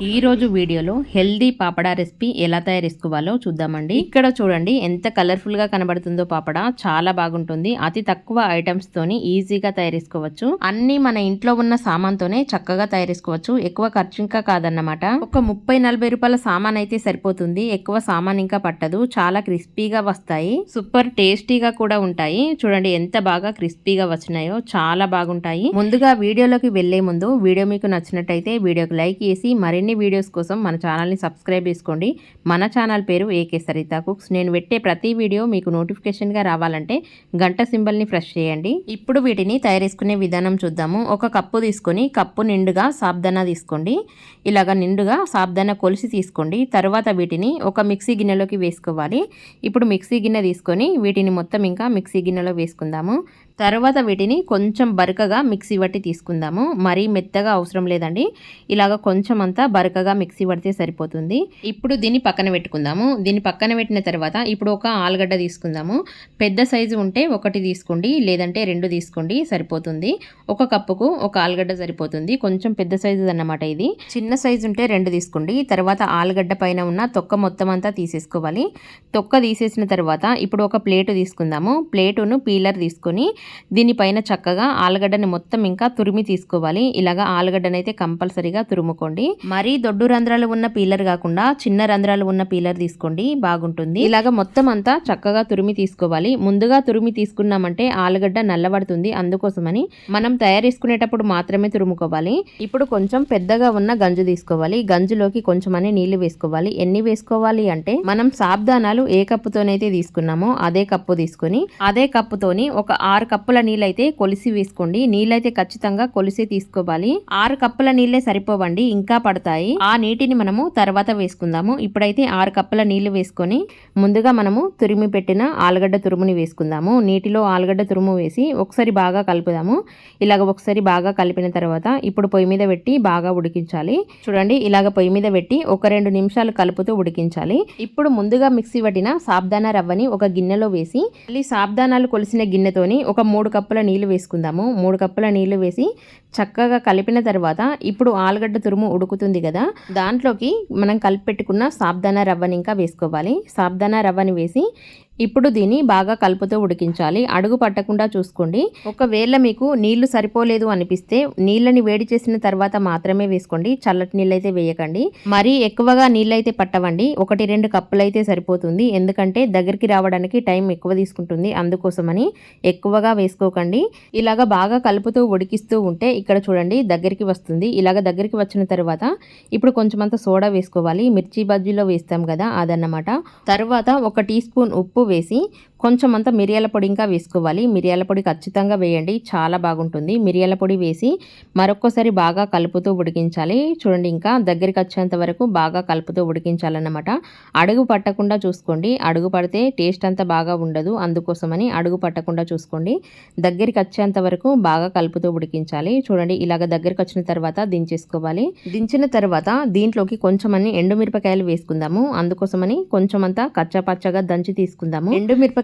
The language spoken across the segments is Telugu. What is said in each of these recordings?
ఈ రోజు వీడియోలో హెల్దీ పాపడా రెసిపీ ఎలా తయారు చేసుకోవాలో చూద్దామండి. ఇక్కడ చూడండి ఎంత కలర్ఫుల్గా కనబడుతుందో పాపడా. చాలా బాగుంటుంది. అతి తక్కువ ఐటమ్స్ తోని ఈజీగా తయారు చేసుకోవచ్చు. అన్ని మన ఇంట్లో ఉన్న సామాన్తోనే చక్కగా తయారు చేసుకోవచ్చు. ఎక్కువ ఖర్చు ఇంకా కాదన్నమాట. ఒక ముప్పై నలభై రూపాయల సామాన్ అయితే సరిపోతుంది. ఎక్కువ సామాన్ ఇంకా పట్టదు. చాలా క్రిస్పీగా వస్తాయి. సూపర్ టేస్టీగా కూడా ఉంటాయి. చూడండి ఎంత బాగా క్రిస్పీగా వచ్చినాయో చాలా బాగుంటాయి. ముందుగా వీడియోలోకి వెళ్ళే ముందు వీడియో మీకు నచ్చినట్టయితే వీడియోకి లైక్ చేసి మరిన్ని వీడియోస్ కోసం మన ఛానల్ని సబ్స్క్రైబ్ చేసుకోండి. మన ఛానల్ పేరు ఏకే సరిత కుక్స్. నేను పెట్టే ప్రతి వీడియో మీకు నోటిఫికేషన్గా రావాలంటే గంట సింబల్ని ప్రెస్ చేయండి. ఇప్పుడు వీటిని తయారు చేసుకునే విధానం చూద్దాము. ఒక కప్పు తీసుకొని కప్పు నిండుగా సాబ్దానా తీసుకోండి. ఇలాగ నిండుగా సాబ్దానా కొలిసి తీసుకోండి. తర్వాత వీటిని ఒక మిక్సీ గిన్నెలోకి వేసుకోవాలి. ఇప్పుడు మిక్సీ గిన్నె తీసుకొని వీటిని మొత్తం ఇంకా మిక్సీ గిన్నెలో వేసుకుందాము. తర్వాత వీటిని కొంచెం బరకగా మిక్సీ బట్టి తీసుకుందాము. మరీ మెత్తగా అవసరం లేదండి. ఇలాగ కొంచెం అంతా బరకగా మిక్సీ పడితే సరిపోతుంది. ఇప్పుడు దీన్ని పక్కన పెట్టుకుందాము. దీన్ని పక్కన పెట్టిన తర్వాత ఇప్పుడు ఒక ఆలుగడ్డ తీసుకుందాము. పెద్ద సైజు ఉంటే ఒకటి తీసుకోండి లేదంటే రెండు తీసుకోండి సరిపోతుంది. ఒక కప్పుకు ఒక ఆలుగడ్డ సరిపోతుంది. కొంచెం పెద్ద సైజు అన్నమాట ఇది. చిన్న సైజు ఉంటే రెండు తీసుకోండి. తర్వాత ఆలుగడ్డ పైన ఉన్న తొక్క మొత్తం అంతా తీసేసుకోవాలి. తొక్క తీసేసిన తర్వాత ఇప్పుడు ఒక ప్లేటు తీసుకుందాము. ప్లేటును పీలర్ తీసుకొని దీనిపైన చక్కగా ఆలుగడ్డని మొత్తం ఇంకా తురిమి తీసుకోవాలి. ఇలాగా ఆలుగడ్డనైతే అయితే కంపల్సరీగా తురుముకోండి. మరి దొడ్డు రంధ్రాలు ఉన్న పీలర్ కాకుండా చిన్న రంధ్రాలు ఉన్న పీలర్ తీసుకోండి బాగుంటుంది. ఇలాగ మొత్తం అంతా చక్కగా తురిమి తీసుకోవాలి. ముందుగా తురిమి తీసుకున్నామంటే ఆలుగడ్డ నల్లబడుతుంది అందుకోసమని మనం తయారు చేసుకునేటప్పుడు మాత్రమే తురుముకోవాలి. ఇప్పుడు కొంచెం పెద్దగా ఉన్న గంజు తీసుకోవాలి. గంజులోకి కొంచెం అని నీళ్ళు వేసుకోవాలి. ఎన్ని వేసుకోవాలి అంటే మనం సాబ్దానాలు ఏ కప్పుతోనైతే తీసుకున్నామో అదే కప్పు తీసుకొని అదే కప్పుతోని ఒక ఆరు కప్పుల నీళ్ళైతే కొలిసి వేసుకోండి. నీళ్ళైతే ఖచ్చితంగా కొలిసి తీసుకోవాలి. ఆరు కప్పుల నీళ్ళే సరిపోవండి. ఇంకా పడతాయి. ఆ నీటిని మనము తర్వాత వేసుకుందాము. ఇప్పుడైతే ఆరు కప్పుల నీళ్ళు వేసుకొని ముందుగా మనము తురిమి పెట్టిన ఆలుగడ్డ తురుముని వేసుకుందాము. నీటిలో ఆలుగడ్డ తురుము వేసి ఒకసారి బాగా కలుపుదాము. ఇలాగ ఒకసారి బాగా కలిపిన తర్వాత ఇప్పుడు పొయ్యి మీద పెట్టి బాగా ఉడికించాలి. చూడండి ఇలాగ పొయ్యి మీద పెట్టి ఒక రెండు నిమిషాలు కలుపుతూ ఉడికించాలి. ఇప్పుడు ముందుగా మిక్సీ పట్టిన సాబ్దానా రవ్వని ఒక గిన్నెలో వేసి మళ్ళీ సాబ్దానాలు కొలిసిన గిన్నెతోని ఒక మూడు కప్పుల నీళ్ళు వేసుకుందాము. మూడు కప్పుల నీళ్ళు వేసి చక్కగా కలిపిన తర్వాత ఇప్పుడు ఆలుగడ్డ తురుము ఉడుకుతుంది కదా? దాంట్లోకి మనం కలిపి పెట్టుకున్న సాబ్దానా రవ్వని ఇంకా వేసుకోవాలి. సాబ్దానా రవ్వని వేసి ఇప్పుడు దీన్ని బాగా కలుపుతూ ఉడికించాలి. అడుగు పట్టకుండా చూసుకోండి. ఒకవేళ మీకు నీళ్ళు సరిపోలేదు అనిపిస్తే నీళ్ళని వేడి చేసిన తర్వాత మాత్రమే వేసుకోండి. చల్లటి నీళ్ళైతే వేయకండి. మరీ ఎక్కువగా నీళ్ళైతే పట్టవండి. ఒకటి రెండు కప్పులు అయితే సరిపోతుంది. ఎందుకంటే దగ్గరికి రావడానికి టైం ఎక్కువ తీసుకుంటుంది. అందుకోసమని ఎక్కువగా వేసుకోకండి. ఇలాగ బాగా కలుపుతూ ఉడికిస్తూ ఉంటే ఇక్కడ చూడండి దగ్గరికి వస్తుంది. ఇలాగ దగ్గరికి వచ్చిన తర్వాత ఇప్పుడు కొంచెం అంత సోడా వేసుకోవాలి. మిర్చి బజ్జీలో వేస్తాం కదా అదన్నమాట. తర్వాత ఒక టీ స్పూన్ ఉప్పు వేసి కొంచెం అంత మిరియాల పొడి ఇంకా వేసుకోవాలి. మిరియాల పొడి ఖచ్చితంగా వేయండి. చాలా బాగుంటుంది. మిరియాల పొడి వేసి మరొక్కసారి బాగా కలుపుతూ ఉడికించాలి. చూడండి ఇంకా దగ్గరికి వచ్చేంత వరకు బాగా కలుపుతూ ఉడికించాలన్నమాట. అడుగు పట్టకుండా చూసుకోండి. అడుగు పడితే టేస్ట్ అంతా బాగా ఉండదు. అందుకోసమని అడుగు పట్టకుండా చూసుకోండి. దగ్గరికి వచ్చేంత వరకు బాగా కలుపుతూ ఉడికించాలి. చూడండి ఇలాగ దగ్గరికి వచ్చిన తర్వాత దించేసుకోవాలి. దించిన తర్వాత దీంట్లోకి కొంచెం ఎండుమిరపకాయలు వేసుకుందాము. అందుకోసమని కొంచెం అంతా కచ్చపచ్చగా దంచి తీసుకుందాము.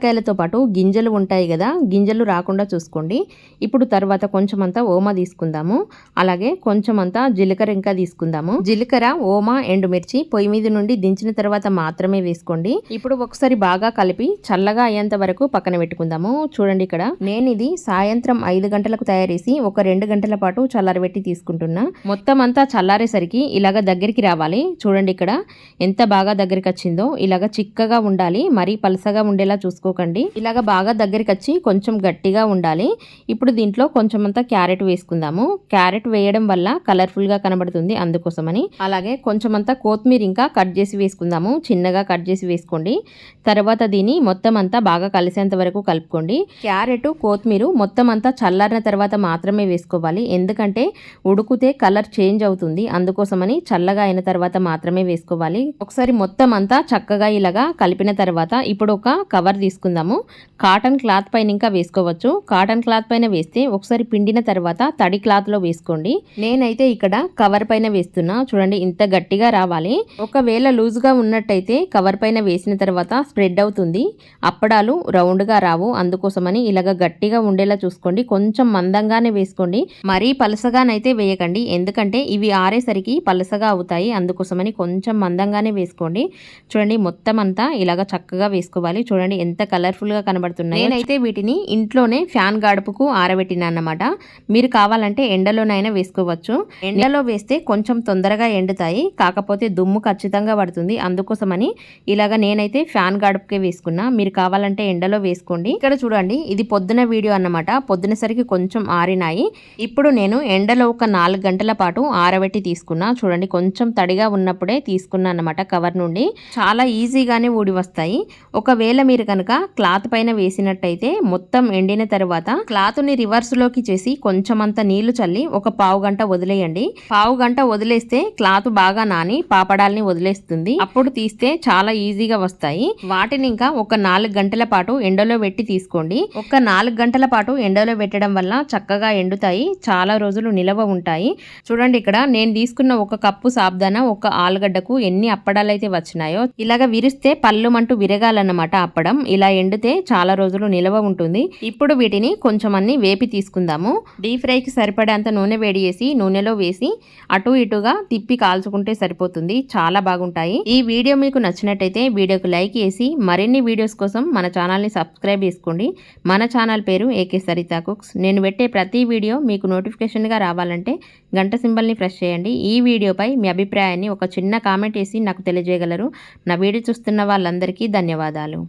ఎండుమిరపకాయలతో పాటు గింజలు ఉంటాయి కదా గింజలు రాకుండా చూసుకోండి. ఇప్పుడు తర్వాత కొంచెం అంతా ఓమా తీసుకుందాము. అలాగే కొంచెం అంతా జీలకర్ర ఇంకా తీసుకుందాము. జీలకర్ర ఓమా ఎండుమిర్చి పొయ్యి మీద నుండి దించిన తర్వాత మాత్రమే వేసుకోండి. ఇప్పుడు ఒకసారి బాగా కలిపి చల్లగా అయ్యేంత వరకు పక్కన పెట్టుకుందాము. చూడండి ఇక్కడ. నేను ఇది సాయంత్రం ఐదు గంటలకు తయారేసి ఒక రెండు గంటల పాటు చల్లారబెట్టి తీసుకుంటున్నా. మొత్తం అంతా చల్లారేసరికి ఇలాగ దగ్గరికి రావాలి. చూడండి ఇక్కడ ఎంత బాగా దగ్గరికి వచ్చిందో. ఇలాగ చిక్కగా ఉండాలి. మరీ పలసగా ఉండేలా మర్చిపోకండి ఇలాగ బాగా దగ్గరికి వచ్చి కొంచెం గట్టిగా ఉండాలి. ఇప్పుడు దీంట్లో కొంచెం అంతా క్యారెట్ వేసుకుందాము. క్యారెట్ వేయడం వల్ల కలర్ఫుల్గా కనబడుతుంది అందుకోసమని. అలాగే కొంచెం అంతా కొత్తిమీర ఇంకా కట్ చేసి వేసుకుందాము. చిన్నగా కట్ చేసి వేసుకోండి. తర్వాత దీన్ని మొత్తం అంతా బాగా కలిసేంత వరకు కలుపుకోండి. క్యారెట్ కొత్తిమీర మొత్తం అంతా చల్లారిన తర్వాత మాత్రమే వేసుకోవాలి. ఎందుకంటే ఉడుకుతే కలర్ చేంజ్ అవుతుంది. అందుకోసమని చల్లగా అయిన తర్వాత మాత్రమే వేసుకోవాలి. ఒకసారి మొత్తం అంతా చక్కగా ఇలాగా కలిపిన తర్వాత ఇప్పుడు ఒక కవర్ తీసుకుందాం. వేసుకుందాము కాటన్ క్లాత్ పైన ఇంకా వేసుకోవచ్చు. కాటన్ క్లాత్ పైన వేస్తే ఒకసారి పిండిన తర్వాత తడి క్లాత్లో వేసుకోండి. నేనైతే ఇక్కడ కవర్ పైన వేస్తున్నా. చూడండి ఇంత గట్టిగా రావాలి. ఒకవేళ లూజ్గా ఉన్నట్టయితే కవర్ పైన వేసిన తర్వాత స్ప్రెడ్ అవుతుంది. అప్పడాలు రౌండ్గా రావు. అందుకోసమని ఇలాగ గట్టిగా ఉండేలా చూసుకోండి. కొంచెం మందంగానే వేసుకోండి. మరీ పలసగానైతే వేయకండి. ఎందుకంటే ఇవి ఆరేసరికి పలసగా అవుతాయి. అందుకోసమని కొంచెం మందంగానే వేసుకోండి. చూడండి మొత్తం అంతా ఇలాగ చక్కగా వేసుకోవాలి. చూడండి ఎంత కలర్ఫుల్గా కనబడుతున్నాయి. నేనైతే వీటిని ఇంట్లోనే ఫ్యాన్ గాడుపుకు ఆరబెట్టిన అన్నమాట. మీరు కావాలంటే ఎండలోనైనా వేసుకోవచ్చు. ఎండలో వేస్తే కొంచెం తొందరగా ఎండుతాయి. కాకపోతే దుమ్ము ఖచ్చితంగా పడుతుంది. అందుకోసమని ఇలాగ నేనైతే ఫ్యాన్ గాడుపుకే వేసుకున్నా. మీరు కావాలంటే ఎండలో వేసుకోండి. ఇక్కడ చూడండి ఇది పొద్దున వీడియో అన్నమాట. పొద్దున సరికి కొంచెం ఆరినాయి. ఇప్పుడు నేను ఎండలో ఒక నాలుగు గంటల పాటు ఆరబెట్టి తీసుకున్నా. చూడండి కొంచెం తడిగా ఉన్నప్పుడే తీసుకున్నా అన్నమాట కవర్ నుండి. చాలా ఈజీగానే ఊడి వస్తాయి. ఒకవేళ మీరు కనుక క్లాత్ పైన వేసినట్టయితే మొత్తం ఎండిన తర్వాత క్లాత్ని రివర్స్లోకి చేసి కొంచెం అంత నీళ్ళు చల్లి ఒక పావు గంట వదిలేయండి. పావు గంట వదిలేస్తే క్లాత్ బాగా నాని పాపడాల్ని వదిలేస్తుంది. అప్పుడు తీస్తే చాలా ఈజీగా వస్తాయి. వాటిని ఇంకా ఒక నాలుగు గంటల పాటు ఎండలో పెట్టి తీసుకోండి. ఒక నాలుగు గంటల పాటు ఎండలో పెట్టడం వల్ల చక్కగా ఎండుతాయి. చాలా రోజులు నిలవ ఉంటాయి. చూడండి ఇక్కడ నేను తీసుకున్న ఒక కప్పు సాబ్దాన ఒక ఆలుగడ్డకు ఎన్ని అప్పడాలు అయితే వచ్చినాయో ఇలాగ విరిస్తే పళ్ళు మంటూ విరగాలన్నమాట అప్పడం. ఇలా ఎండితే చాలా రోజులు నిలవ ఉంటుంది. ఇప్పుడు వీటిని కొంచెం అన్ని వేపి తీసుకుందాము. డీప్ ఫ్రైకి సరిపడేంత నూనె వేడి చేసి నూనెలో వేసి అటు ఇటుగా తిప్పి కాల్చుకుంటే సరిపోతుంది. చాలా బాగుంటాయి. ఈ వీడియో మీకు నచ్చినట్టయితే వీడియోకి లైక్ చేసి మరిన్ని వీడియోస్ కోసం మన ఛానల్ని సబ్స్క్రైబ్ చేసుకోండి. మన ఛానల్ పేరు ఏకే సరితా కుక్స్. నేను పెట్టే ప్రతి వీడియో మీకు నోటిఫికేషన్గా రావాలంటే గంట సింబల్ని ప్రెస్ చేయండి. ఈ వీడియోపై మీ అభిప్రాయాన్ని ఒక చిన్న కామెంట్ వేసి నాకు తెలియజేయగలరు. నా వీడియో చూస్తున్న వాళ్ళందరికీ ధన్యవాదాలు.